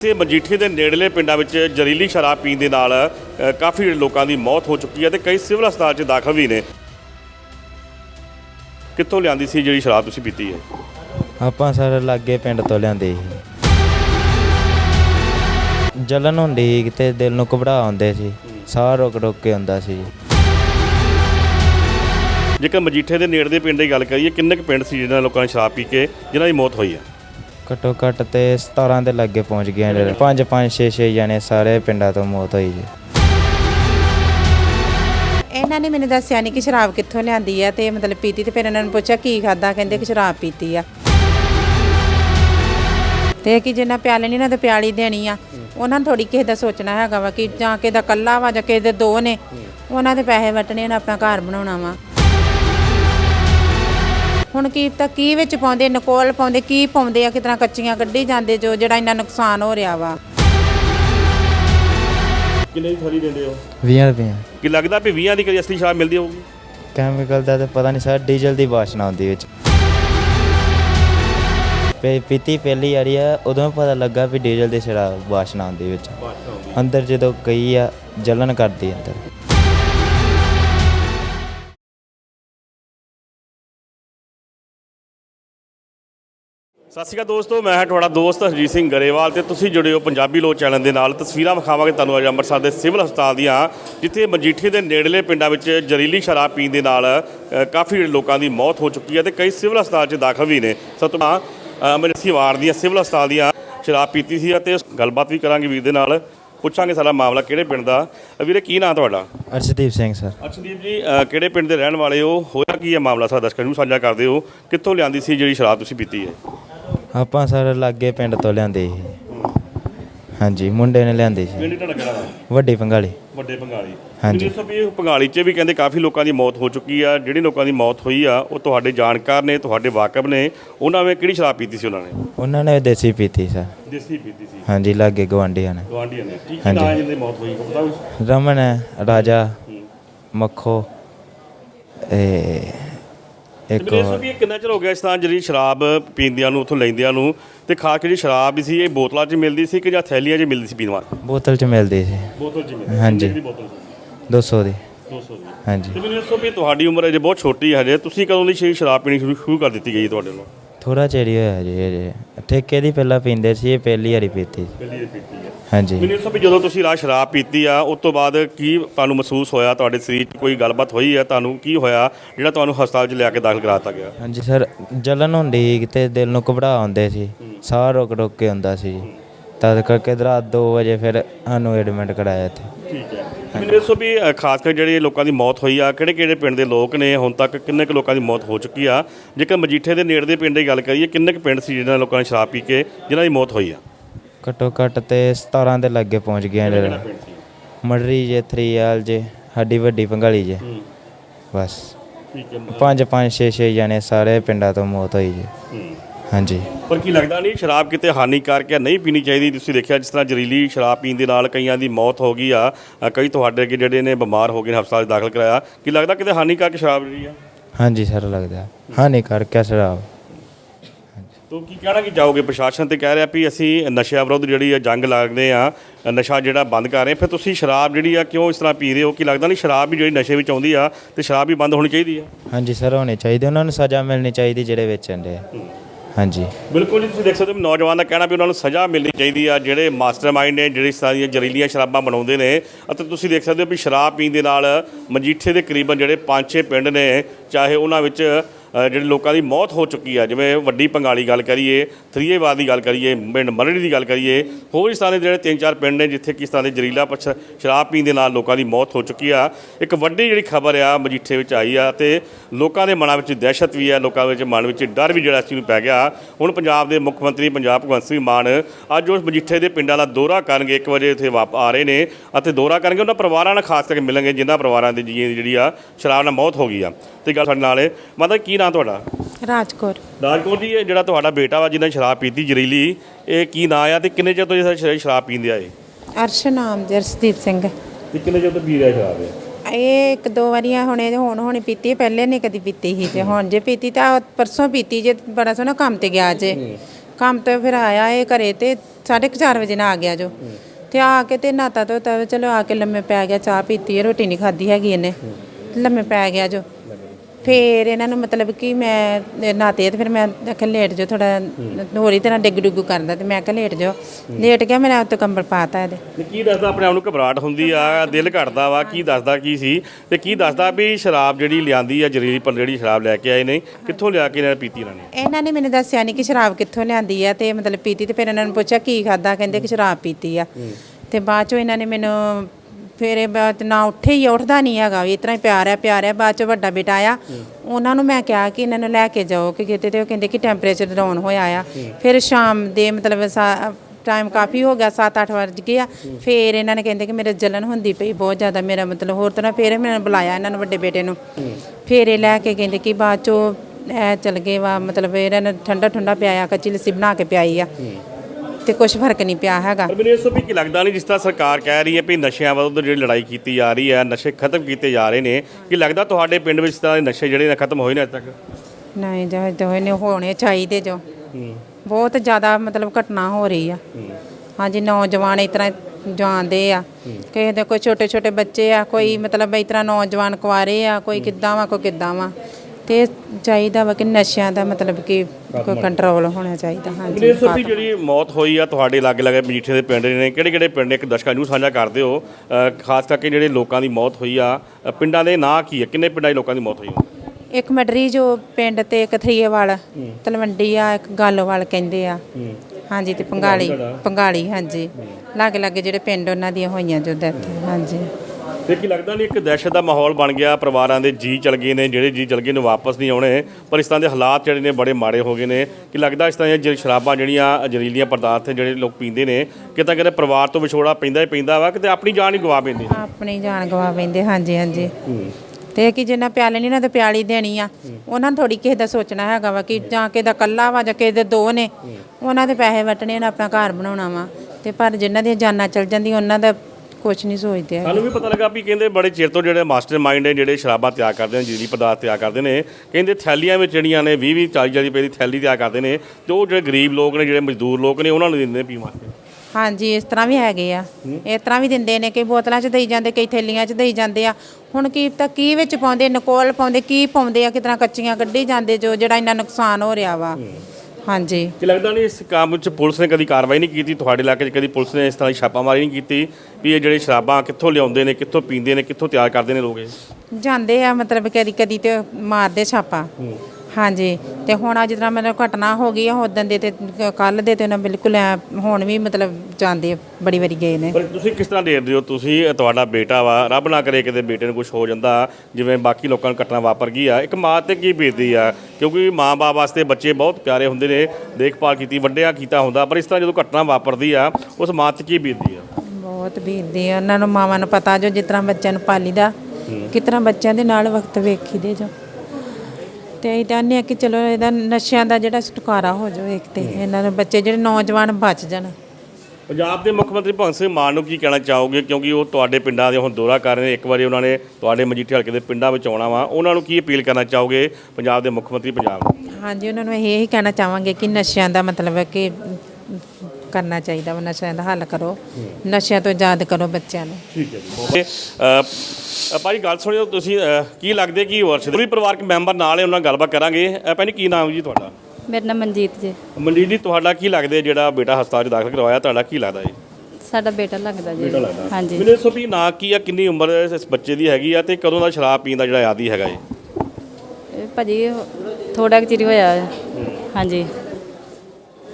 ਤੇ ਮਜੀਠੀ ਦੇ ਨੇੜਲੇ ਪਿੰਡਾਂ ਵਿੱਚ ਜ਼ਹਿਰੀਲੀ ਸ਼ਰਾਬ ਪੀਣ ਦੇ ਨਾਲ ਅ, ਕਾਫੀ ਲੋਕਾਂ ਦੀ ਮੌਤ ਹੋ ਚੁੱਕੀ ਹੈ ਤੇ ਕਈ ਸਿਵਲ ਹਸਪਤਾਲ 'ਚ ਦਾਖਲ ਵੀ ਨੇ। ਕਿੱਥੋਂ ਲਿਆਂਦੀ ਸੀ ਜਿਹੜੀ ਸ਼ਰਾਬ ਤੁਸੀਂ ਪੀਤੀ ਹੈ? ਆਪਾਂ ਸਰ ਲਾਗੇ ਪਿੰਡ ਤੋਂ ਲਿਆਂਦੇ ਸੀ। ਜਲਨ ਹੁੰਦੀ ਸੀ ਤੇ ਦਿਲ ਨੂੰ ਘਬਰਾ ਹੁੰਦੇ ਸੀ। ਸਾਹ ਰੁਕ ਰੁਕ ਕੇ ਹੁੰਦਾ ਸੀ। ਜੇਕਰ ਮਜੀਠੇ ਦੇ ਨੇੜਲੇ ਪਿੰਡ ਦੀ ਗੱਲ ਕਰੀਏ ਕਿੰਨੇ ਕੁ ਪਿੰਡ ਸੀ ਜਿਹਨਾਂ ਲੋਕਾਂ ਨੇ ਸ਼ਰਾਬ ਪੀ ਕੇ ਜਿਨ੍ਹਾਂ ਦੀ ਮੌਤ ਹੋਈ ਹੈ? ਘੱਟੋ ਘੱਟ ਤੇ 17 ਦੇ ਲਾਗੇ ਪਹੁੰਚ ਗਏ ਨੇ ਪੰਜ ਪੰਜ 6 6 ਜਣੇ ਸਾਰੇ ਪਿੰਡਾਂ ਤੋਂ ਮੌਤ ਹੋਈ ਜੀ। ਇਹਨਾਂ ਨੇ ਮੈਨੂੰ ਦੱਸਿਆ ਨਹੀਂ ਕਿ ਸ਼ਰਾਬ ਕਿੱਥੋਂ ਲਿਆਂਦੀ ਆ ਤੇ ਮਤਲਬ ਪੀਤੀ ਤੇ ਫਿਰ ਇਹਨਾਂ ਨੂੰ ਪੁੱਛਿਆ ਕੀ ਖਾਦਾ ਕਹਿੰਦੇ ਕਿ ਸ਼ਰਾਬ ਪੀਤੀ ਆ। ਤੇ ਕਿ ਜਿੰਨਾ ਪਿਆਲੇ ਨਹੀਂ ਨਾ ਤੇ ਪਿਆਲੀ ਦੇਣੀ ਆ ਉਹਨਾਂ ਨੂੰ ਥੋੜੀ ਕਿਸੇ ਦਾ ਸੋਚਣਾ ਹੈਗਾ ਵਾ ਕਿ ਜਾਂ ਕਿਸੇ ਦਾ ਕੱਲਾ ਵਾ ਜਾਂ ਕਿਸੇ ਦੇ ਦੋ ਨੇ ਉਹਨਾਂ ਦੇ ਪੈਸੇ ਵਟਣੇ ਨੇ ਆਪਣਾ ਘਰ ਬਣਾਉਣਾ ਵਾ। ਹੁਣ ਕੀ ਤਾਂ ਕੀ ਵਿੱਚ ਪਾਉਂਦੇ ਨਕੋਲ ਪਾਉਂਦੇ ਕੀ ਪਾਉਂਦੇ ਆ ਕਿਤਨਾ ਕੱਚੀਆਂ ਕੱਢੀ ਜਾਂਦੇ ਜੋ ਜਿਹੜਾ ਇੰਨਾ ਨੁਕਸਾਨ ਹੋ ਰਿਹਾ ਵਾ? ਕਿੰਨੇ ਦੀ ਥੈਲੀ ਦਿੰਦੇ ਹੋ? 20 ਰੁਪਏ ਕਿ ਲੱਗਦਾ ਵੀ 20 ਦੀ ਕਦੀ ਅਸਲੀ ਸ਼ਰਾਬ ਮਿਲਦੀ ਹੋਊਗੀ? ਕੈਮੀਕਲ ਦਾ ਤਾਂ ਪਤਾ ਨਹੀਂ ਸਰ ਡੀਜ਼ਲ ਦੀ ਵਾਸ਼ਨਾ ਆਉਂਦੀ ਵਿੱਚ। ਪੀ ਪੀਤੀ ਪਹਿਲੀ ਵਾਰੀ ਆ ਉਦੋਂ ਪਤਾ ਲੱਗਾ ਵੀ ਡੀਜ਼ਲ ਦੀ ਸ਼ਰਾਬ ਵਾਸ਼ਨਾ ਆਉਂਦੀ ਵਿੱਚ। ਅੰਦਰ ਜਦੋਂ ਗਈ ਆ ਜਲਨ ਕਰਦੀ ਅੰਦਰ। ਸਤਿ ਸ਼੍ਰੀ ਅਕਾਲ ਦੋਸਤੋ ਮੈਂ ਹਾਂ ਤੁਹਾਡਾ ਦੋਸਤ ਹਰਜੀਤ ਸਿੰਘ ਗਰੇਵਾਲ ਤੇ ਤੁਸੀਂ ਜੁੜੇ ਹੋ ਪੰਜਾਬੀ ਲੋਕ ਚੈਨਲ ਦੇ ਨਾਲ। ਤਸਵੀਰਾਂ ਵਿਖਾਵਾਂਗੇ ਤੁਹਾਨੂੰ ਅੱਜ ਅੰਮ੍ਰਿਤਸਰ ਦੇ ਸਿਵਲ ਹਸਪਤਾਲ ਦੀਆਂ ਜਿੱਥੇ ਮਜੀਠੀ ਦੇ ਨੇੜਲੇ ਪਿੰਡਾਂ ਵਿੱਚ ਜ਼ਹਿਰੀਲੀ ਸ਼ਰਾਬ ਪੀਣ ਦੇ ਨਾਲ ਅ, ਕਾਫੀ ਲੋਕਾਂ ਦੀ ਮੌਤ ਹੋ ਚੁੱਕੀ ਹੈ ਤੇ ਕਈ ਸਿਵਲ ਹਸਪਤਾਲ 'ਚ ਦਾਖਲ ਵੀ ਨੇ। ਪਹਿਲਾਂ ਅਮਰਸੀ ਵਾਰ ਦੀਆਂ ਸਿਵਲ ਹਸਪਤਾਲ ਦੀਆਂ ਸ਼ਰਾਬ ਪੀਤੀ ਸੀ ਅਤੇ ਗੱਲਬਾਤ ਵੀ ਕਰਾਂਗੇ ਵੀਰ ਦੇ ਨਾਲ। ਪੁੱਛਾਂਗੇ ਸਾਰਾ ਮਾਮਲਾ ਕਿਹੜੇ ਪਿੰਡ ਦਾ। ਅ, ਵੀਰੇ ਕੀ ਨਾਂ ਤੁਹਾਡਾ? ਅਰਸ਼ਦੀਪ ਸਿੰਘ ਸਰ। ਅਰਸ਼ਦੀਪ ਜੀ ਕਿਹੜੇ ਪਿੰਡ ਦੇ ਰਹਿਣ ਵਾਲੇ ਹੋ? ਹੋਇਆ ਕੀ ਹੈ ਮਾਮਲਾ? ਸਾਡਾ ਦਰਸ਼ਕਾਂ ਨੂੰ ਸਾਂਝਾ ਕਰਦੇ ਹੋ ਕਿੱਥੋਂ ਲਿਆਂਦੀ ਸੀ ਜਿਹੜੀ ਸ਼ਰਾਬ ਤੁਸੀਂ ਪੀਤੀ ਹੈ? ਆਪਾਂ ਸਰ ਲਾਗੇ ਪਿੰਡ ਤੋਂ ਲਿਆਂਦੇ ਸੀ। ਹਾਂਜੀ ਮੁੰਡੇ ਨੇ ਲਿਆਂਦੇ ਸੀ। ਪਿੰਡ ਤੁਹਾਡਾ ਕਿਹੜਾ? ਵਾ ਵੱਡੀ ਪੰਗਾਲੀ ਵੱਡੇ ਪੰਗਾਲੀ ਹਾਂਜੀ। ਦੱਸੋ ਵੀ ਪੰਗਾਲੀ 'ਚ ਵੀ ਕਹਿੰਦੇ ਕਾਫੀ ਲੋਕਾਂ ਦੀ ਮੌਤ ਹੋ ਚੁੱਕੀ ਆ ਜਿਹੜੀ ਲੋਕਾਂ ਦੀ ਮੌਤ ਹੋਈ ਆ ਉਹ ਤੁਹਾਡੇ ਜਾਣਕਾਰ ਨੇ ਤੁਹਾਡੇ ਵਾਕਬ ਨੇ ਉਹਨਾਂ ਨੇ ਕਿਹੜੀ ਸ਼ਰਾਬ ਪੀਤੀ ਸੀ ਉਹਨਾਂ ਨੇ? ਉਹਨਾਂ ਨੇ ਦੇਸੀ ਪੀਤੀ ਸਰ। ਦੇਸੀ ਪੀਤੀ ਸੀ। ਹਾਂਜੀ ਲਾਗੇ ਗਵਾਂਢੀਆਂ ਨੇ। ਗਵਾਂਢੀਆਂ ਨੇ। ਕੀ ਕੀ ਹਾਂਜੀ। ਨਾਂ ਜਿਹਦੀ ਮੌਤ ਹੋਈ ਪਤਾ? ਰਮਨ ਹੈ ਰਾਜਾ ਮੱਖੋ ਇਹ ਇੱਕ ਹੋਰ ਵੀ ਇਹ ਕਿੰਨਾ ਚਿਰ ਹੋ ਗਿਆ ਇਸ ਤਰ੍ਹਾਂ ਜਿਹੜੀ ਸ਼ਰਾਬ ਪੀਂਦਿਆਂ ਨੂੰ ਉੱਥੋਂ ਲੈਂਦਿਆਂ ਨੂੰ ਤੇ ਖਾਸ ਜਿਹੜੀ ਸ਼ਰਾਬ ਸੀ ਇਹ ਬੋਤਲਾਂ 'ਚ ਮਿਲਦੀ ਸੀ ਕਿ ਜਾਂ ਥੈਲੀਆਂ 'ਚ ਮਿਲਦੀ ਸੀ ਪੀਣ ਵਾਸਤੇ? ਬੋਤਲ ਚ ਮਿਲਦੀ ਸੀ। ਬੋਤਲ 'ਚ ਮਿਲਦੀ ਹਾਂਜੀ। ਕਿੰਨੀ ਬੋਤਲ ਸੀ? 200 ਦੀ। 200 ਦੀ। ਹਾਂਜੀ। ਤੇ ਮੈਨੂੰ ਦੱਸੋ ਵੀ ਤੁਹਾਡੀ ਉਮਰ ਅਜੇ ਬਹੁਤ ਛੋਟੀ ਹੈ ਹਜੇ ਤੁਸੀਂ ਕਦੋਂ ਦੀ ਸ਼ਰਾਬ ਪੀਣੀ ਸ਼ੁਰੂ ਸ਼ੁਰੂ ਕਰ ਦਿੱਤੀ ਗਈ ਤੁਹਾਡੇ ਵੱਲੋਂ? ਥੋੜਾ ਚਿਰ ਹੀ ਹੋਇਆ ਜੀ ਅਜੇ ਠੇਕੇ ਦੀ ਪਹਿਲਾਂ ਪੀਂਦੇ ਸੀ ਇਹ ਪਹਿਲੀ ਵਾਰੀ ਪੀਤੀ ਪਹਿਲੀ ਵਾਰ ਪੀਤੀ ਹੈ। ਹਾਂਜੀ। ਮੈਨੂੰ ਦੱਸੋ ਵੀ ਜਦੋਂ ਤੁਸੀਂ ਰਾਤ ਸ਼ਰਾਬ ਪੀਤੀ ਆ ਉਸ ਤੋਂ ਬਾਅਦ ਕੀ ਤੁਹਾਨੂੰ ਮਹਿਸੂਸ ਹੋਇਆ? ਤੁਹਾਡੇ ਸਰੀਰ 'ਚ ਕੋਈ ਗੱਲਬਾਤ ਹੋਈ ਹੈ ਤੁਹਾਨੂੰ ਕੀ ਹੋਇਆ? ਜਿਹੜਾ ਤੁਹਾਨੂੰ ਹਸਪਤਾਲ 'ਚ ਲਿਆ ਕੇ ਦਾਖਲ ਕਰਾਤਾ ਗਿਆ? ਹਾਂਜੀ ਸਰ ਜਲਨ ਹੁੰਦੀ ਸੀ ਤੇ ਦਿਲ ਨੂੰ ਘਬਰਾ ਹੁੰਦੇ ਸੀ। ਸਾਹ ਰੁਕ ਰੁਕ ਕੇ ਹੁੰਦਾ ਸੀ। ਤਦ ਕਰਕੇ ਰਾਤ 2 ਵਜੇ ਫਿਰ ਸਾਨੂੰ ਐਡਮਿਟ ਕਰਾਇਆ ਇੱਥੇ। ਠੀਕ ਹੈ। ਮੈਨੂੰ ਦੱਸੋ ਵੀ ਅ, ਖਾਸ ਕਰ ਜਿਹੜੇ ਲੋਕਾਂ ਦੀ ਮੌਤ ਹੋਈ ਆ ਕਿਹੜੇ ਕਿਹੜੇ ਪਿੰਡ ਦੇ ਲੋਕ ਨੇ? ਹੁਣ ਤੱਕ ਕਿੰਨੇ ਕੁ ਲੋਕਾਂ ਦੀ ਮੌਤ ਹੋ ਚੁੱਕੀ ਆ? ਜੇਕਰ ਮਜੀਠੇ ਦੇ ਨੇੜੇ ਦੇ ਪਿੰਡ ਦੀ ਗੱਲ ਕਰੀਏ ਕਿੰਨੇ ਕੁ ਪਿੰਡ ਸੀ ਜਿਹਨਾਂ ਲੋਕਾਂ ਨੇ ਸ਼ਰਾਬ ਪੀ ਕੇ ਜਿਨ੍ਹਾਂ ਦੀ ਮੌਤ ਹੋਈ ਆ? ਘੱਟੋ ਘੱਟ ਤੇ 17 ਦੇ ਲਾਗੇ ਪਹੁੰਚ ਗਏ ਨੇ ਪਿੰਡ ਸੀ? ਮੜਰੀ ਜੇ ਥਰੀਆਲ ਜੇ ਸਾਡੀ ਵੱਡੀ ਪੰਗਾਲੀ ਜੇ। ਬਸ। ਠੀਕ ਹੈ। ਪੰਜ ਪੰਜ 6 6 ਜਣੇ ਸਾਰੇ ਪਿੰਡਾਂ ਤੋਂ ਮੌਤ ਹੋਈ ਜੀ। ਹੂੰ। ਹਾਂਜੀ। ਪਰ ਕੀ ਲੱਗਦਾ ਨਹੀਂ ਸ਼ਰਾਬ ਕਿਤੇ ਹਾਨੀਕਾਰਕ ਹੈ ਨਹੀਂ ਪੀਣੀ ਚਾਹੀਦੀ? ਤੁਸੀਂ ਦੇਖਿਆ ਜਿਸ ਤਰ੍ਹਾਂ ਜ਼ਹਿਰੀਲੀ ਸ਼ਰਾਬ ਪੀਣ ਦੇ ਨਾਲ ਕਈਆਂ ਦੀ ਮੌਤ ਹੋ ਗਈ ਆ ਅ, ਕਈ ਤੁਹਾਡੇ ਅੱਗੇ ਜਿਹੜੇ ਨੇ ਬਿਮਾਰ ਹੋ ਗਏ ਨੇ ਹਸਪਤਾਲ 'ਚ ਦਾਖਲ ਕਰਾਇਆ। ਕੀ ਲੱਗਦਾ ਕਿਤੇ ਹਾਨੀਕਾਰਕ ਸ਼ਰਾਬ ਜਿਹੜੀ ਆ? ਹਾਂਜੀ ਸਰ ਲੱਗਦਾ ਹਾਨੀਕਾਰਕ ਹੈ ਸ਼ਰਾਬ। ਤੋ ਕੀ ਕਹਿਣਾ ਕੀ ਚਾਹੋਗੇ ਪ੍ਰਸ਼ਾਸਨ ਤੇ ਕਹਿ ਰਿਹਾ ਵੀ ਅਸੀਂ ਨਸ਼ਿਆਂ ਵਿਰੁੱਧ ਜਿਹੜੀ ਆ ਜੰਗ ਲਾਗਦੇ ਆ ਨਸ਼ਾ ਜਿਹੜਾ ਬੰਦ ਕਰ ਰਹੇ। ਫਿਰ ਤੁਸੀਂ ਸ਼ਰਾਬ ਜਿਹੜੀ ਆ ਕਿਉਂ ਇਸ ਤਰ੍ਹਾਂ ਪੀ ਰਹੇ ਹੋ? ਕੀ ਲੱਗਦਾ ਨਹੀਂ ਸ਼ਰਾਬ ਵੀ ਜਿਹੜੀ ਨਸ਼ੇ ਵਿੱਚ ਆਉਂਦੀ ਆ ਤੇ ਸ਼ਰਾਬ ਵੀ ਬੰਦ ਹੋਣੀ ਚਾਹੀਦੀ ਆ? ਹਾਂਜੀ ਸਰ ਹੋਣੇ ਚਾਹੀਦੇ। ਉਹਨਾਂ ਨੂੰ ਸਜ਼ਾ ਮਿਲਣੀ ਚਾਹੀਦੀ ਜਿਹੜੇ ਵੇਚਣ ਦੇ ਹਾਂਜੀ। ਬਿਲਕੁਲ ਜੀ, ਤੁਸੀਂ ਦੇਖ ਸਕਦੇ ਹੋ, ਨੌਜਵਾਨ ਦਾ ਕਹਿਣਾ ਵੀ ਉਹਨਾਂ ਨੂੰ ਸਜ਼ਾ ਮਿਲਣੀ ਚਾਹੀਦੀ ਆ, ਜਿਹੜੇ ਮਾਸਟਰਮਾਈਂਡ ਨੇ, ਜਿਹੜੇ ਇਸ ਤਰ੍ਹਾਂ ਦੀਆਂ ਜ਼ਹਿਰੀਲੀਆਂ ਸ਼ਰਾਬਾਂ ਬਣਾਉਂਦੇ ਨੇ। ਅਤੇ ਤੁਸੀਂ ਦੇਖ ਸਕਦੇ ਹੋ ਵੀ ਸ਼ਰਾਬ ਪੀਣ ਦੇ ਨਾਲ ਮਜੀਠੇ ਦੇ ਕਰੀਬਨ ਜਿਹੜੇ 5-6 ਪਿੰਡ ਨੇ, ਚਾਹੇ ਉਹਨਾਂ ਵਿੱਚ ਜਿਹੜੇ ਲੋਕਾਂ ਦੀ ਮੌਤ ਹੋ ਚੁੱਕੀ ਆ, ਜਿਵੇਂ ਵੱਡੀ ਪੰਗਾਲੀ ਗੱਲ ਕਰੀਏ, ਥਰੀਏਵਾਦ ਦੀ ਗੱਲ ਕਰੀਏ, ਪਿੰਡ ਮਰੜੀ ਦੀ ਗੱਲ ਕਰੀਏ, ਹੋਰ ਇਸ ਤਰ੍ਹਾਂ ਦੇ ਜਿਹੜੇ ਤਿੰਨ ਚਾਰ ਪਿੰਡ ਨੇ ਜਿੱਥੇ ਕਿਸ ਤਰ੍ਹਾਂ ਦੇ ਜ਼ਹਿਰੀਲਾ ਪਛ, ਸ਼ਰਾਬ ਪੀਣ ਦੇ ਨਾਲ ਲੋਕਾਂ ਦੀ ਮੌਤ ਹੋ ਚੁੱਕੀ ਆ। ਇੱਕ ਵੱਡੀ ਜਿਹੜੀ ਖਬਰ ਆ, ਮਜੀਠੇ ਵਿੱਚ ਆਈ ਆ ਤੇ ਲੋਕਾਂ ਦੇ ਮਨਾਂ ਵਿੱਚ ਦਹਿਸ਼ਤ ਵੀ ਆ, ਲੋਕਾਂ ਵਿੱਚ ਮਨ ਵਿੱਚ ਡਰ ਵੀ ਜਿਹੜਾ ਇਸ ਨੂੰ ਪੈ ਗਿਆ। ਹੁਣ ਪੰਜਾਬ ਦੇ ਮੁੱਖ ਮੰਤਰੀ ਪੰਜਾਬ ਭਗਵੰਤ ਸਿੰਘ ਮਾਨ ਅੱਜ ਉਸ ਮਜੀਠੇ ਦੇ ਪਿੰਡਾਂ ਦਾ ਦੌਰਾ ਕਰਨਗੇ 1 ਵਜੇ ਇੱਥੇ ਵਾਪ, ਆ ਰਹੇ ਨੇ ਅਤੇ ਦੌਰਾ ਕਰਨਗੇ, ਉਹਨਾਂ ਪਰਿਵਾਰਾਂ ਨਾਲ ਖਾਸ ਕਰਕੇ ਮਿਲਣਗੇ, ਜਿਨ੍ਹਾਂ ਪਰਿਵਾਰਾਂ ਦੀ ਜੀਆਂ ਦੀ ਜਿਹੜੀ ਆ, ਸ਼ਰਾਬ ਨਾਲ ਮੌਤ ਹੋ ਗਈ ਆ। ਤੇ ਗੱਲ ਸਾਡੇ ਨਾਲ ਹੈ ਮਾਤਾ ਕੀ ਨਾਂ ਤੁਹਾਡਾ? ਰਾਜਕੌਰ। ਰਾਜਕੋਟ ਜੀ ਇਹ ਜਿਹੜਾ ਤੁਹਾਡਾ ਬੇਟਾ ਵਾ ਜਿਹਨੇ ਸ਼ਰਾਬ ਪੀਤੀ ਜ਼ਹਿਰੀਲੀ ਇਹ ਕੀ ਨਾਂ ਆ ਤੇ ਕਿੰਨੇ ਚਿਰ ਤੋਂ ਇਹ ਸ਼- ਸ਼ਰਾਬ ਪੀਂਦੇ ਆਏ ਅਰਸ਼ ਨਾਮ ਦੇ ਅਰਸ਼ਦੀਪ ਸਿੰਘ। ਤੇ ਕਿੰਨੇ ਚਿਰ ਤੋਂ ਪੀ ਰਿਹਾ ਸ਼ਰਾਬ ਇਹ? ਇਹ ਇੱਕ ਦੋ ਵਾਰੀਆਂ ਹੁਣੇ ਹੁਣ ਹੁਣ ਪੀਤੀ ਪਹਿਲੇ ਨਹੀਂ ਕਦੀ ਪੀਤੀ ਸੀ ਤੇ ਹੁਣ ਜੇ ਪੀਤੀ ਤਾਂ ਪਰਸੋਂ ਪੀਤੀ ਜੇ ਬੜਾ ਸੋਹਣਾ ਕੰਮ ਤੇ ਗਿਆ ਜੇ। ਕੰਮ ਤੋਂ ਫਿਰ ਆਇਆ ਇਹ ਘਰੇ ਤੇ 4:30 ਵਜੇ ਨਾਲ ਆ ਗਿਆ ਜੋ। ਤੇ ਆ ਕੇ ਤੇ ਨਾਤਾ ਤੋਂ ਤਾਂ ਚਲੋ ਆ ਕੇ ਲੰਮੇ ਪੈ ਗਿਆ ਚਾਹ ਪੀਤੀ ਹੈ ਰੋਟੀ ਨਹੀਂ ਖਾਧੀ ਹੈਗੀ ਇਹਨੇ। ਲੰਮੇ ਪੈ ਗਿਆ ਜੋ। ਫੇਰ ਇਹਨਾਂ ਨੂੰ ਮਤਲਬ ਕਿ ਮੈਂ ਨਾਤੇ ਤੇ ਫਿਰ ਮੈਂ ਆਖਿਆ ਲੇਟ ਜੋ ਥੋੜਾ ਹੋਰੀ ਤਰ੍ਹਾਂ ਡਿੱਗ ਡੁੱਗੂ ਕਰਦਾ ਤੇ ਮੈਂ ਆਖਿਆ ਲੇਟ ਜੋ ਲੇਟ ਗਿਆ ਮੈਂ ਉੱਤੇ ਕੰਬਲ ਪਾਤਾ ਇਹਦੇ। ਤੇ ਕੀ ਦੱਸਦਾ ਆਪਣੇ ਆਪ ਨੂੰ ਘਬਰਾਹਟ ਹੁੰਦੀ ਆ ਦਿਲ ਘਟਦਾ ਵਾ ਕੀ ਦੱਸਦਾ ਕੀ ਸੀ? ਤੇ ਕੀ ਦੱਸਦਾ ਵੀ ਸ਼ਰਾਬ ਜਿਹੜੀ ਲਿਆਂਦੀ ਆ ਜਰੀਲੀ ਪਰ ਜਿਹੜੀ ਸ਼ਰਾਬ ਲੈ ਕੇ ਆਏ ਨੇ ਕਿੱਥੋਂ ਲਿਆ ਕੇ ਇਹਨਾਂ ਨੇ ਪੀਤੀ ਇਹਨਾਂ ਨੇ? ਇਹਨਾਂ ਨੇ ਮੈਨੂੰ ਦੱਸਿਆ ਨਹੀਂ ਕਿ ਸ਼ਰਾਬ ਕਿੱਥੋਂ ਲਿਆਂਦੀ ਆ ਤੇ ਮਤਲਬ ਪੀਤੀ ਤੇ ਫਿਰ ਇਹਨਾਂ ਨੂੰ ਪੁੱਛਿਆ ਕੀ ਖਾਦਾ ਕਹਿੰਦੇ ਕਿ ਸ਼ਰਾਬ ਪੀਤੀ ਆ। ਤੇ ਬਾਅਦ ਚੋਂ ਇਹਨਾਂ ਨੇ ਮੈਨੂੰ ਫਿਰ ਇਹ ਬਾਅਦ ਨਾ ਉੱਠੇ ਹੀ ਆ, ਉੱਠਦਾ ਨਹੀਂ ਹੈਗਾ। ਵੀ ਇਸ ਤਰ੍ਹਾਂ ਹੀ ਪਿਆਰ ਹੈ ਪਿਆਰ ਹੈ ਬਾਅਦ ਚ ਵੱਡਾ ਬੇਟਾ ਆਇਆ। ਉਹਨਾਂ ਨੂੰ ਮੈਂ ਕਿਹਾ ਕਿ ਇਹਨਾਂ ਨੂੰ ਲੈ ਕੇ ਜਾਓ ਕਿ ਕਿਤੇ ਤੇ ਉਹ ਕਹਿੰਦੇ ਕਿ ਟੈਂਪਰੇਚਰ ਡਾਊਨ ਹੋਇਆ ਆ। ਫਿਰ ਸ਼ਾਮ ਦੇ ਮਤਲਬ ਟਾਈਮ ਕਾਫੀ ਹੋ ਗਿਆ 7-8 ਵੱਜ ਗਏ ਆ। ਫਿਰ ਇਹਨਾਂ ਨੇ ਕਹਿੰਦੇ ਕਿ ਮੇਰੇ ਜਲਨ ਹੁੰਦੀ ਪਈ ਬਹੁਤ ਜ਼ਿਆਦਾ ਮੇਰਾ ਮਤਲਬ ਹੋਰ ਤਰ੍ਹਾਂ ਫਿਰ ਮੈਨੂੰ ਬੁਲਾਇਆ ਇਹਨਾਂ ਨੂੰ ਵੱਡੇ ਬੇਟੇ ਨੂੰ। ਫਿਰ ਇਹ ਲੈ ਕੇ ਕਹਿੰਦੇ ਕਿ ਬਾਅਦ ਚੋਂ ਇਹ ਚਲ ਗਏ ਵਾ ਮਤਲਬ ਇਹਨਾਂ ਨੇ ਠੰਡਾ ਠੰਡਾ ਪਿਆਇਆ ਕੱਚੀ ਲੱਸੀ ਬਣਾ ਕੇ ਪਿਆਈ ਆ। ਤੇ ਕੁਝ ਫ਼ਰਕ ਨਹੀਂ ਪਿਆ ਹੈਗਾ। ਪਰ ਮੈਨੂੰ ਇਸ ਤੋਂ ਵੀ ਕੀ ਲੱਗਦਾ ਨਹੀਂ ਜਿਸ ਤਰ੍ਹਾਂ ਸਰਕਾਰ ਕਹਿ ਰਹੀ ਹੈ ਵੀ ਨਸ਼ਿਆਂ ਵਿਰੁੱਧ ਜਿਹੜੀ ਲੜਾਈ ਕੀਤੀ ਜਾ ਰਹੀ ਹੈ ਨਸ਼ੇ ਖਤਮ ਕੀਤੇ ਜਾ ਰਹੇ ਨੇ ਕੀ ਲੱਗਦਾ ਤੁਹਾਡੇ ਪਿੰਡ ਵਿੱਚ ਇਸ ਤਰ੍ਹਾਂ ਦੇ ਨਸ਼ੇ ਜਿਹੜੇ ਨੇ ਖਤਮ ਹੋਏ ਨੇ ਅਜੇ ਤੱਕ? ਨਹੀਂ ਜੋ ਜੋ ਇਹਨੇ ਹੋਣੇ ਚਾਹੀਦੇ ਜੋ। ਬਹੁਤ ਜ਼ਿਆਦਾ ਮਤਲਬ ਘਟਨਾ ਹੋ ਰਹੀ ਆ। ਹਾਂਜੀ ਨੌਜਵਾਨ ਇਸ ਤਰ੍ਹਾਂ ਜਾਂਦੇ ਆ। ਕਿਸੇ ਦੇ ਕੋਈ ਛੋਟੇ ਛੋਟੇ ਬੱਚੇ ਆ ਕੋਈ ਮਤਲਬ ਇਸ ਤਰ੍ਹਾਂ ਨੌਜਵਾਨ ਕੁਆਰੇ ਆ ਕੋਈ ਕਿੱਦਾਂ ਵਾ ਕੋਈ ਕਿੱਦਾਂ ਵਾ। ਤੇ ਚਾਹੀਦਾ ਵਾ ਕਿ ਨਸ਼ਿਆਂ ਦਾ ਮਤਲਬ ਕਿ ਕੋਈ ਕੰਟਰੋਲ ਹੋਣਾ ਚਾਹੀਦਾ ਹਾਂਜੀ ਮੈਨੂੰ ਇਸ ਤੋਂ ਵੀ ਜਿਹੜੀ ਮੌਤ ਹੋਈ ਆ ਤੁਹਾਡੇ ਲਾਗੇ ਲਾਗੇ ਮਜੀਠੇ ਦੇ ਪਿੰਡ ਨੇ ਕਿਹੜੇ ਕਿਹੜੇ ਪਿੰਡ ਨੇ ਇੱਕ ਦਰਸ਼ਕਾਂ ਨੂੰ ਸਾਂਝਾ ਕਰਦੇ ਹੋ। ਅ, ਖਾਸ ਕਰਕੇ ਜਿਹੜੇ ਲੋਕਾਂ ਦੀ ਮੌਤ ਹੋਈ ਆ ਅ, ਪਿੰਡਾਂ ਦੇ ਨਾਂ ਕੀ ਹੈ ਕਿੰਨੇ ਪਿੰਡਾਂ ਦੇ ਲੋਕਾਂ ਦੀ ਮੌਤ ਹੋਈ ਆ? ਇੱਕ ਮਡਰੀ ਜੋ ਪਿੰਡ ਤੇ ਇੱਕ ਥਰੀਏਵਾਲ ਤਲਵੰਡੀ ਆ ਇੱਕ ਗਾਲੋਵਾਲ ਕਹਿੰਦੇ ਆ। ਹਾਂਜੀ ਤੇ ਪੰਗਾਲੀ ਪੰਗਾਲੀ ਹਾਂਜੀ। ਲਾਗੇ ਲਾਗੇ ਜਿਹੜੇ ਪਿੰਡ ਉਹਨਾਂ ਦੀਆਂ ਹੋਈਆਂ ਜੋ ਡੈਥ ਹਾਂਜੀ। ਤੇ ਕੀ ਲੱਗਦਾ ਨਹੀਂ ਇੱਕ ਦਹਿਸ਼ਤ ਦਾ ਮਾਹੌਲ ਬਣ ਗਿਆ, ਪਰਿਵਾਰਾਂ ਦੇ ਜੀ ਚਲ ਗਏ ਨੇ, ਜਿਹੜੇ ਜੀ ਚਲ ਗਏ ਨੇ ਵਾਪਸ ਨਹੀਂ ਆਉਣੇ, ਪਰ ਇਸ ਤਰ੍ਹਾਂ ਦੇ ਹਾਲਾਤ ਜਿਹੜੇ ਨੇ ਬੜੇ ਮਾੜੇ ਹੋ ਗਏ ਨੇ। ਕਿ ਲੱਗਦਾ ਇਸ ਤਰ੍ਹਾਂ ਜਿਹੜੀ ਸ਼ਰਾਬਾਂ ਜਿਹੜੀਆਂ, ਜ਼ਹਿਰੀਲੀਆਂ ਪਦਾਰਥ ਜਿਹੜੇ ਲੋਕ ਪੀਂਦੇ ਨੇ, ਕਿਤੇ ਕਿਤੇ ਪਰਿਵਾਰ ਤੋਂ ਵਿਛੋੜਾ ਪੈਂਦਾ ਹੀ ਪੈਂਦਾ ਵਾ, ਕਿਤੇ ਆਪਣੀ ਜਾਨ ਹੀ ਗਵਾ ਪੈਂਦੇ ਆਪਣੀ ਜਾਨ ਗਵਾ ਬੈਂਦੇ ਹਾਂਜੀ ਹਾਂਜੀ। ਤੇ ਕਿ ਜਿੰਨਾ ਪਿਆਲੇ ਨਹੀਂ ਨਾ ਤੇ ਪਿਆਲੀ ਦੇਣੀ ਆ। ਉਹਨਾਂ ਨੂੰ ਥੋੜੀ ਕਿਸੇ ਦਾ ਸੋਚਣਾ ਹੈਗਾ ਵਾ ਕਿ ਜਾਂ ਕਿਸੇ ਦਾ ਕੱਲਾ ਵਾ ਜਾਂ ਕਿਸੇ ਦੇ ਦੋ ਨੇ। ਉਹਨਾਂ ਦੇ ਪੈਸੇ ਵਟਣੇ ਨੇ, ਆਪਣਾ ਘਰ ਬਣਾਉਣਾ ਵਾ। ਤੇ ਪਰ ਜਿਨ੍ਹਾਂ ਦੀਆਂ ਜਾਨਾਂ ਚਲ ਜਾਂਦੀਆਂ, ਉਹਨਾਂ ਦਾ ਕੁਝ ਨਹੀਂ ਸੋਚਦੇ ਹੈਗੇ। ਸਾਨੂੰ ਵੀ ਪਤਾ ਲੱਗਾ ਵੀ ਕਹਿੰਦੇ ਬੜੇ ਚਿਰ ਤੋਂ ਜਿਹੜੇ ਮਾਸਟਰ ਮਾਈਂਡ ਨੇ ਜਿਹੜੇ ਸ਼ਰਾਬਾਂ ਤਿਆਰ ਕਰਦੇ ਨੇ ਜ਼ਹਿਰੀਲੀ ਪਦਾਰਥ ਤਿਆਰ ਕਰਦੇ ਨੇ ਕਹਿੰਦੇ ਥੈਲੀਆਂ ਵਿੱਚ ਜਿਹੜੀਆਂ ਨੇ 20 20 40 40 ਰੁਪਏ ਦੀ ਥੈਲੀ ਤਿਆਰ ਕਰਦੇ ਨੇ ਤੇ ਉਹ ਜਿਹੜੇ ਗਰੀਬ ਲੋਕ ਨੇ ਜਿਹੜੇ ਮਜ਼ਦੂਰ ਲੋਕ ਨੇ ਉਹਨਾਂ ਨੂੰ ਦਿੰਦੇ ਨੇ ਪੀਣ ਵਾਸਤੇ। ਹਾਂਜੀ ਇਸ ਤਰ੍ਹਾਂ ਵੀ ਹੈਗੇ ਆ। ਇਸ ਤਰ੍ਹਾਂ ਵੀ ਦਿੰਦੇ ਨੇ ਕਈ ਬੋਤਲਾਂ 'ਚ ਦੇਈ ਜਾਂਦੇ ਕਈ ਥੈਲੀਆਂ 'ਚ ਦੇਈ ਜਾਂਦੇ ਆ। ਹੁਣ ਕੀ ਤਾਂ ਕੀ ਵਿੱਚ ਪਾਉਂਦੇ ਨਕੋਲ ਪਾਉਂਦੇ ਕੀ ਪਾਉਂਦੇ ਆ ਕਿਤਨਾ ਕੱਚੀਆਂ ਕੱਢੀ ਜਾਂਦੇ ਜੋ ਜਿਹੜਾ ਇੰਨਾ ਨੁਕਸਾਨ ਹੋ ਰਿਹਾ ਵਾ। ਹਾਂਜੀ। ਕਿ ਲੱਗਦਾ ਨਹੀਂ ਇਸ ਕੰਮ ਵਿੱਚ ਪੁਲਿਸ ਨੇ ਕਦੀ ਕਾਰਵਾਈ ਨਹੀਂ ਕੀਤੀ? ਤੁਹਾਡੇ ਇਲਾਕੇ 'ਚ ਕਦੀ ਪੁਲਿਸ ਨੇ ਇਸ ਤਰ੍ਹਾਂ ਦੀ ਛਾਪਾਮਾਰੀ ਨਹੀਂ ਕੀਤੀ ਵੀ ਇਹ ਜਿਹੜੇ ਸ਼ਰਾਬਾਂ ਕਿੱਥੋਂ ਲਿਆਉਂਦੇ ਨੇ ਕਿੱਥੋਂ ਪੀਂਦੇ ਨੇ ਕਿੱਥੋਂ ਤਿਆਰ ਕਰਦੇ ਨੇ ਲੋਕ ਇਹ? ਜਾਂਦੇ ਆ ਮਤਲਬ ਕਦੀ ਕਦੀ ਤੇ ਮਾਰਦੇ ਛਾਪਾ। ਹਾਂਜੀ ਤੇ ਹੁਣ ਅੱਜ ਤਰ੍ਹਾਂ ਮਤਲਬ ਘਟਨਾ ਹੋ ਗਈ ਆ ਉਦੋਂ ਦੇ ਤੇ ਕੱਲ ਦੇ ਤੇ ਉਹਨਾਂ ਬਿਲਕੁਲ ਐਂ ਹੁਣ ਵੀ ਮਤਲਬ ਜਾਂਦੇ ਆ, ਬੜੀ ਵਾਰੀ ਗਏ ਨੇ। ਪਰ ਤੁਸੀਂ ਕਿਸ ਤਰ੍ਹਾਂ ਦੇਖਦੇ ਹੋ ਤੁਸੀਂ ਇਹ ਤੁਹਾਡਾ ਬੇਟਾ ਵਾ ਰੱਬ ਨਾ ਕਰੇ ਕਿਤੇ ਬੇਟੇ ਨੂੰ ਕੁਝ ਹੋ ਜਾਂਦਾ ਜਿਵੇਂ ਬਾਕੀ ਲੋਕਾਂ ਨੂੰ ਘਟਨਾ ਵਾਪਰ ਗਈ ਆ ਇੱਕ ਮਾਂ ਤੇ ਕੀ ਬੀਤਦੀ ਆ? ਕਿਉਂਕਿ ਮਾਂ-ਬਾਪ ਵਾਸਤੇ ਬੱਚੇ ਬਹੁਤ ਪਿਆਰੇ ਹੁੰਦੇ ਨੇ ਦੇਖਭਾਲ ਕੀਤੀ ਵੱਡਿਆਂ ਕੀਤਾ ਹੁੰਦਾ ਪਰ ਇਸ ਤਰ੍ਹਾਂ ਜਦੋਂ ਘਟਨਾ ਵਾਪਰਦੀ ਆ ਉਸ ਮਾਂ ਤੇ ਕੀ ਬੀਤਦੀ ਆ? ਬਹੁਤ ਬੀਤਦੇ ਆ ਉਹਨਾਂ ਨੂੰ ਮਾਵਾਂ ਨੂੰ ਪਤਾ ਜੋ ਜਿਸ ਤਰ੍ਹਾਂ ਬੱਚਿਆਂ ਨੂੰ ਪਾਲੀਦਾ ਕਿਸ ਤਰ੍ਹਾਂ ਬੱਚਿਆਂ ਦੇ ਨਾਲ ਵਕਤ ਵੇਖੀਦੇ ਜੋ। ਤੇ ਇਹ ਚਾਹੁੰਦੇ ਆ ਕਿ ਚਲੋ ਇਹਦਾ ਨਸ਼ਿਆਂ ਦਾ ਜਿਹੜਾ ਛੁਟਕਾਰਾ ਹੋ ਜਾਵੇ ਇੱਕ ਤੇ ਇਹਨਾਂ ਦੇ ਬੱਚੇ ਜਿਹੜੇ ਨੌਜਵਾਨ ਬਚ ਜਾਣ। ਪੰਜਾਬ ਦੇ ਮੁੱਖ ਮੰਤਰੀ ਭਗਵੰਤ ਸਿੰਘ ਮਾਨ ਨੂੰ ਕੀ ਕਹਿਣਾ ਚਾਹੋਗੇ? ਕਿਉਂਕਿ ਉਹ ਤੁਹਾਡੇ ਪਿੰਡਾਂ ਦੇ ਹੁਣ ਦੌਰਾ ਕਰ ਰਹੇ ਨੇ। ਇੱਕ ਵਾਰੀ ਉਹਨਾਂ ਨੇ ਤੁਹਾਡੇ ਮਜੀਠੇ ਹਲਕੇ ਦੇ ਪਿੰਡਾਂ ਵਿੱਚ ਆਉਣਾ ਵਾ। ਉਹਨਾਂ ਨੂੰ ਕੀ ਅਪੀਲ ਕਰਨਾ ਚਾਹੋਗੇ ਪੰਜਾਬ ਦੇ ਮੁੱਖ ਮੰਤਰੀ ਪੰਜਾਬ ਨੂੰ? ਹਾਂਜੀ ਉਹਨਾਂ ਨੂੰ ਇਹ ਹੀ ਕਹਿਣਾ ਚਾਹਾਂਗੇ ਕਿ ਨਸ਼ਿਆਂ ਦਾ ਮਤਲਬ ਹੈ ਕਿ ਕਰਨਾ ਚਾਹੀਦਾ ਵਾ ਨਸ਼ਿਆਂ ਦਾ ਹੱਲ ਕਰੋ। ਨਸ਼ਿਆਂ ਤੋਂ ਆਜ਼ਾਦ ਕਰੋ ਬੱਚਿਆਂ ਨੂੰ। ਠੀਕ ਹੈ ਜੀ ਭਾਜੀ ਗੱਲ ਸੁਣਿਓ ਤੁਸੀਂ ਅ, ਕੀ ਲੱਗਦੇ ਕੀ ਵਰਸ਼ ਦੇ ਵੀ ਪਰਿਵਾਰਕ ਮੈਂਬਰ ਨਾਲ ਹੈ ਉਹਨਾਂ ਨਾਲ ਗੱਲਬਾਤ ਕਰਾਂਗੇ। ਅ, ਭੈਣ ਜੀ ਕੀ ਨਾਮ ਜੀ ਤੁਹਾਡਾ? ਮੇਰਾ ਨਾਮ ਮਨਜੀਤ ਜੀ। ਮਨਜੀਤ ਜੀ ਤੁਹਾਡਾ ਕੀ ਲੱਗਦਾ ਜਿਹੜਾ ਬੇਟਾ ਹਸਪਤਾਲ 'ਚ ਦਾਖਲ ਕਰਵਾਇਆ? ਤੁਹਾਡਾ ਕੀ ਲੱਗਦਾ ਜੀ? ਸਾਡਾ ਬੇਟਾ ਲੱਗਦਾ ਜੀ। ਹਾਂਜੀ। ਮੈਨੂੰ ਦੱਸੋ ਵੀ ਨਾਂ ਕੀ ਆ ਕਿੰਨੀ ਉਮਰ ਇਸ ਬੱਚੇ ਦੀ ਹੈਗੀ ਆ ਤੇ ਕਦੋਂ ਦਾ ਸ਼ਰਾਬ ਪੀਣ ਦਾ ਜਿਹੜਾ ਆਦੀ ਹੈਗਾ ਜੀ? ਇਹ ਭਾਜੀ ਥੋੜਾ ਕੁ ਚਿਰ ਹੀ ਹੋਇਆ। ਹੈ। ਹਾਂਜੀ।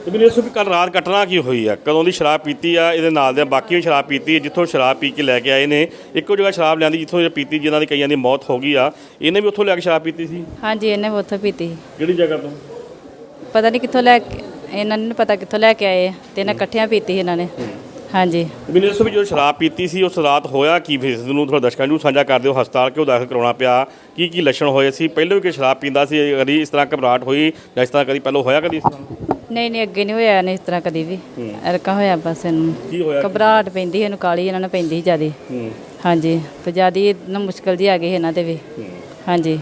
ਤੇ ਮੈਨੂੰ ਦੱਸੋ ਵੀ ਕੱਲ ਰਾਤ ਘਟਨਾ ਕੀ ਹੋਈ ਆ? ਕਦੋਂ ਦੀ ਸ਼ਰਾਬ ਪੀਤੀ ਆ? ਇਹਦੇ ਨਾਲ ਦੇ ਬਾਕੀ ਵੀ ਸ਼ਰਾਬ ਪੀਤੀ ਹੈ, ਜਿੱਥੋਂ ਸ਼ਰਾਬ ਪੀ ਕੇ ਲੈ ਕੇ ਆਏ ਨੇ ਇੱਕੋ ਜਗ੍ਹਾ ਸ਼ਰਾਬ ਲਿਆਂਦੀ ਜਿੱਥੋਂ ਇਹ ਪੀਤੀ ਜਿਨ੍ਹਾਂ ਦੀ ਕਈਆਂ ਦੀ ਮੌਤ ਹੋ ਗਈ ਆ। ਇਹਨੇ ਵੀ ਉੱਥੋਂ ਲੈ ਕੇ ਸ਼ਰਾਬ ਪੀਤੀ ਸੀ? ਹਾਂਜੀ ਇਹਨੇ ਵੀ ਉੱਥੋਂ ਪੀਤੀ। ਸੀ। ਕਿਹੜੀ ਜਗ੍ਹਾ ਤੋਂ? ਪਤਾ ਨਹੀਂ ਕਿੱਥੋਂ ਲੈ ਕੇ ਇਹਨਾਂ ਨੂੰ ਨੀ ਪਤਾ ਕਿੱਥੋਂ ਲੈ ਕੇ ਆਏ ਆ, ਤੇ ਇਹਨਾਂ ਇਕੱਠਿਆਂ ਪੀਤੀ ਸੀ ਇਹਨਾਂ ਨੇ। ਹਾਂਜੀ। ਮੈਨੂੰ ਦੱਸੋ ਵੀ ਜਦੋਂ ਸ਼ਰਾਬ ਪੀਤੀ ਸੀ ਉਸ ਰਾਤ ਹੋਇਆ ਕੀ? ਫਿਰ ਇਸ ਨੂੰ ਥੋੜਾ ਦਰਸ਼ਕਾਂ ਨੂੰ ਸਾਂਝਾ ਕਰ ਦਿਓ। ਹਸਪਤਾਲ ਕਿਉਂ ਦਾਖਲ ਕਰਾਉਣਾ ਪਿਆ? ਕੀ ਕੀ ਲੱਛਣ ਹੋਏ ਸੀ? ਪਹਿਲਾਂ ਵੀ ਕਿ ਸ਼ਰਾਬ ਪੀਂਦਾ ਸੀ? ਕਦੀ ਇਸ ਤਰ੍ਹਾਂ ਘਬਰਾਹਟ ਹੋਈ ਜਾਂ ਇਸ ਤਰ੍ਹਾਂ ਕਦੀ ਪਹਿਲਾਂ ਹੋਇਆ ਕਦੀ ਇਸ ਤਰ੍ਹਾਂ? ਨਹੀਂ ਨਹੀਂ ਅੱਗੇ ਨਹੀਂ ਹੋਇਆ ਨੇ ਇਸ ਤਰ੍ਹਾਂ ਕਦੀ ਵੀ। ਅਰਕਾ ਹੋਇਆ ਬਸ ਇਹਨੂੰ। ਕੀ ਹੋਇਆ? ਘਬਰਾਹਟ ਪੈਂਦੀ ਇਹਨੂੰ ਕਾਲੀ ਇਹਨਾਂ ਨੂੰ ਪੈਂਦੀ ਜਿਆਦੀ। ਹੂੰ। ਹਾਂਜੀ ਤੇ ਜਿਆਦੀ ਨਾ ਮੁਸ਼ਕਲ ਜੀ ਆ ਗਈ ਇਹਨਾਂ ਤੇ ਵੀ। ਹਾਂਜੀ।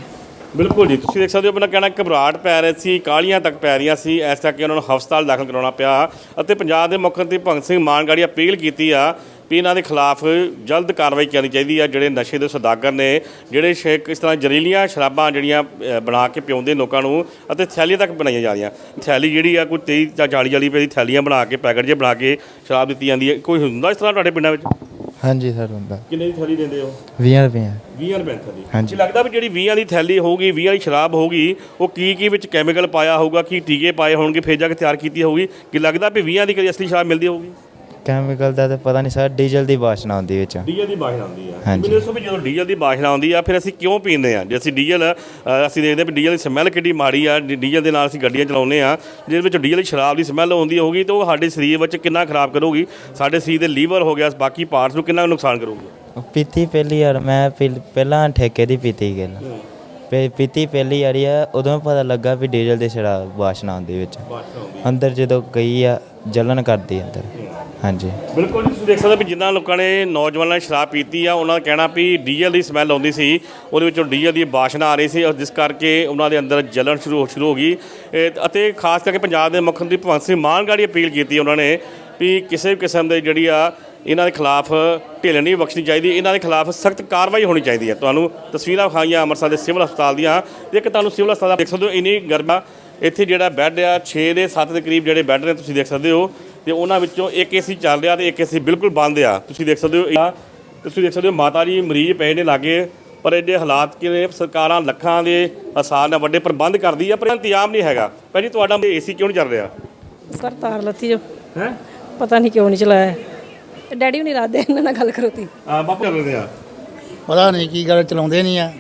ਬਿਲਕੁਲ ਜੀ, ਤੁਸੀਂ ਦੇਖ ਸਕਦੇ ਹੋ ਆਪਣਾ ਕਹਿਣਾ, ਘਬਰਾਹਟ ਪੈ ਰਹੀ ਸੀ ਕਾਲੀਆਂ ਤੱਕ ਪੈ ਰਹੀਆਂ ਸੀ, ਇਸ ਕਰਕੇ ਉਹਨਾਂ ਨੂੰ ਹਸਪਤਾਲ ਦਾਖਲ ਕਰਾਉਣਾ ਪਿਆ ਅਤੇ ਪੰਜਾਬ ਦੇ ਮੁੱਖ ਮੰਤਰੀ ਭਗਤ ਸਿੰਘ ਮਾਨ ਗਾੜੀ ਅਪੀਲ ਕੀਤੀ ਆ ਵੀ ਇਹਨਾਂ ਦੇ ਖਿਲਾਫ ਜਲਦ ਕਾਰਵਾਈ ਕਰਨੀ ਚਾਹੀਦੀ ਆ, ਜਿਹੜੇ ਨਸ਼ੇ ਦੇ ਸੌਦਾਗਰ ਨੇ, ਜਿਹੜੇ ਸ਼ੇਕ ਇਸ ਤਰ੍ਹਾਂ ਜ਼ਹਿਰੀਲੀਆਂ ਸ਼ਰਾਬਾਂ ਜਿਹੜੀਆਂ ਬਣਾ ਕੇ ਪਿਉਂਦੇ ਲੋਕਾਂ ਨੂੰ ਅਤੇ ਥੈਲੀਆਂ ਤੱਕ ਬਣਾਈਆਂ ਜਾ ਰਹੀਆਂ। ਥੈਲੀ ਜਿਹੜੀ ਆ, ਕੋਈ 23 ਜਾਂ 40 40 ਰੁਪਏ ਦੀ ਥੈਲੀਆਂ ਬਣਾ ਕੇ, ਪੈਕਟ ਜੇ ਬਣਾ ਕੇ ਸ਼ਰਾਬ ਦਿੱਤੀ ਜਾਂਦੀ ਹੈ। ਕੋਈ ਹੁੰਦਾ ਇਸ ਤਰ੍ਹਾਂ ਤੁਹਾਡੇ ਪਿੰਡਾਂ ਵਿੱਚ? ਹਾਂਜੀ ਸਰ ਹੁੰਦਾ। ਕਿੰਨੇ ਦੀ ਥੈਲੀ ਦਿੰਦੇ ਹੋ? 20 ਰੁਪਏ 20 ਰੁਪਏ ਦੀ ਹਾਂਜੀ। ਲੱਗਦਾ ਵੀ ਜਿਹੜੀ 20 ਦੀ ਥੈਲੀ ਹੋਊਗੀ 20 ਵਾਲੀ ਸ਼ਰਾਬ ਹੋਊਗੀ ਉਹ ਕੀ ਕੀ ਵਿੱਚ ਕੈਮੀਕਲ ਪਾਇਆ ਹੋਊਗਾ ਕੀ ਟੀਕੇ ਪਾਏ ਹੋਣਗੇ ਫੇਰ ਜਾ ਕੇ ਤਿਆਰ ਕੀਤੀ ਹੋਊਗੀ? ਕੀ ਲੱਗਦਾ ਵੀ 20 ਦੀ ਕਦੀ ਅਸਲੀ ਸ਼ਰਾਬ ਮਿਲਦੀ ਹੋਊਗੀ? ਕੈਮੀਕਲ ਦਾ ਤਾਂ ਪਤਾ ਨਹੀਂ ਸਰ ਡੀਜ਼ਲ ਦੀ ਵਾਸ਼ਨਾ ਆਉਂਦੀ ਵਿੱਚ। ਡੀਜ਼ਲ ਦੀ ਬਾਸ਼ਨਾ ਆਉਂਦੀ ਆ। ਹਾਂਜੀ। ਮੈਨੂੰ ਦੱਸੋ ਵੀ ਜਦੋਂ ਡੀਜ਼ਲ ਦੀ ਬਾਸ਼ਨਾ ਆਉਂਦੀ ਆ ਫਿਰ ਅਸੀਂ ਕਿਉਂ ਪੀਂਦੇ ਆ? ਜੇ ਅਸੀਂ ਡੀਜ਼ਲ ਅ, ਅਸੀਂ ਦੇਖਦੇ ਵੀ ਡੀਜ਼ਲ ਦੀ ਸਮੈਲ ਕਿੱਡੀ ਮਾੜੀ ਆ ਡੀ- ਡੀਜ਼ਲ ਦੇ ਨਾਲ ਅਸੀਂ ਗੱਡੀਆਂ ਚਲਾਉਂਦੇ ਆ ਜਿਹਦੇ ਵਿੱਚ ਡੀਜ਼ਲ ਦੀ ਸ਼ਰਾਬ ਦੀ ਸਮੈਲ ਆਉਂਦੀ ਹੋਊਗੀ ਤਾਂ ਉਹ ਸਾਡੇ ਸਰੀਰ ਵਿੱਚ ਕਿੰਨਾ ਖਰਾਬ ਕਰੂਗੀ ਸਾਡੇ ਸਰੀਰ ਦੇ ਲੀਵਰ ਹੋ ਗਿਆ ਬਾਕੀ ਪਾਰਟਸ ਨੂੰ ਕਿੰਨਾ ਨੁਕਸਾਨ ਕਰੂਗੀ? ਉਹ ਪੀਤੀ ਪਹਿਲੀ ਵਾਰ ਮੈਂ ਪਹਿ- ਪਹਿਲਾਂ ਠੇਕੇ ਦੀ ਪੀਤੀ ਗੱਲ। ਪੀ- ਪੀਤੀ ਪਹਿਲੀ ਵਾਰੀ ਆ ਉਦੋਂ ਪਤਾ ਲੱਗਾ ਵੀ ਡੀਜ਼ਲ ਦੀ ਸ਼ਰਾਬ ਵਾਸ਼ਨਾ ਆਉਂਦੀ ਵਿੱਚ। ਅੰਦਰ ਜਦੋਂ ਗਈ ਆ ਜਲਨ ਕਰਦੀ ਅੰਦਰ। ਹਾਂਜੀ। ਬਿਲਕੁਲ ਜੀ, ਤੁਸੀਂ ਦੇਖ ਸਕਦੇ ਹੋ ਵੀ ਜਿਨ੍ਹਾਂ ਲੋਕਾਂ ਨੇ ਨੌਜਵਾਨਾਂ ਨੇ ਸ਼ਰਾਬ ਪੀਤੀ ਆ ਉਹਨਾਂ ਦਾ ਕਹਿਣਾ ਵੀ ਡੀਜ਼ਲ ਦੀ ਸਮੈਲ ਆਉਂਦੀ ਸੀ ਉਹਦੇ ਵਿੱਚੋਂ ਡੀਜ਼ਲ ਦੀ ਬਾਸ਼ਨਾ ਆ ਰਹੀ ਸੀ ਔਰ ਜਿਸ ਕਰਕੇ ਉਹਨਾਂ ਦੇ ਅੰਦਰ ਜਲਣ ਸ਼ੁਰੂ ਹੋ ਸ਼ੁਰੂ ਹੋ ਗਈ। ਇਹ- ਅਤੇ ਖਾਸ ਕਰਕੇ ਪੰਜਾਬ ਦੇ ਮੁੱਖ ਮੰਤਰੀ ਭਗਵੰਤ ਸਿੰਘ ਮਾਨ ਗਾੜੀ ਅਪੀਲ ਕੀਤੀ ਉਹਨਾਂ ਨੇ ਵੀ ਕਿਸੇ ਵੀ ਕਿਸਮ ਦੇ ਜਿਹੜੀ ਆ ਇਹਨਾਂ ਦੇ ਖਿਲਾਫ ਢਿੱਲ ਨਹੀਂ ਬਖਸ਼ਣੀ ਚਾਹੀਦੀ ਇਹਨਾਂ ਦੇ ਖਿਲਾਫ ਸਖਤ ਕਾਰਵਾਈ ਹੋਣੀ ਚਾਹੀਦੀ ਹੈ। ਤੁਹਾਨੂੰ ਤਸਵੀਰਾਂ ਵਿਖਾਈਆਂ ਅੰਮ੍ਰਿਤਸਰ ਦੇ ਸਿਵਲ ਹਸਪਤਾਲ ਦੀਆਂ। ਤੇ ਇੱਕ ਤੁਹਾਨੂੰ ਸਿਵਲ ਹਸਪਤਾਲ ਦਾ ਦੇਖ ਸਕਦੇ ਹੋ ਇੰਨੀ ਗਰਮਾ ਇੱਥੇ ਜਿਹੜਾ ਬੈੱਡ ਆ 6 ਦੇ 7 ਦੇ ਕਰੀਬ ਜਿਹੜੇ ਬੈੱਡ ਨੇ ਤੁਸੀਂ ਦੇਖ ਸਕਦੇ ਹੋ। ਤੇ ਉਹਨਾਂ ਵਿੱਚੋਂ ਇੱਕ ਏਸੀ ਚੱਲ ਰਿਹਾ ਤੇ ਇੱਕ ਏਸੀ ਬਿਲਕੁਲ ਬੰਦ ਆ। ਤੁਸੀਂ ਦੇਖ ਸਕਦੇ ਹੋ ਤੁਸੀਂ ਦੇਖ ਸਕਦੇ ਹੋ ਮਾਤਾ ਜੀ ਮਰੀਜ਼ ਪਏ ਨੇ ਲਾਗੇ ਪਰ ਇਹਦੇ ਹਾਲਾਤ ਕਿ ਨੇ ਸਰਕਾਰਾਂ ਲੱਖਾਂ ਦੇ ਆਸਾਨ ਨਾਲ ਵੱਡੇ ਪ੍ਰਬੰਧ ਕਰਦੀ ਆ ਪਰ ਇੰਤਜ਼ਾਮ ਨਹੀਂ ਹੈਗਾ। ਭਾਜੀ ਤੁਹਾਡਾ ਏਸੀ ਕਿਉਂ ਨਹੀਂ ਚੱਲ ਰਿਹਾ? ਸਰ ਤਾਰ ਲੱਤੀ ਜੋ। ਹੈ? ਪਤਾ ਨਹੀਂ ਕਿਉਂ ਨਹੀਂ ਚਲਾਇਆ। ਡੈਡੀ ਵੀ ਨਹੀਂ ਰਾਦੇ ਇਹਨਾਂ ਨਾਲ ਗੱਲ ਕਰੋਤੀ ਆ ਬਾਪੂ ਚੱਲ ਰਹੇ। ਆ ਪਤਾ ਨਹੀਂ ਕੀ ਗੱਲ ਚਲਾਉਂਦੇ ਨਹੀਂ ਆ।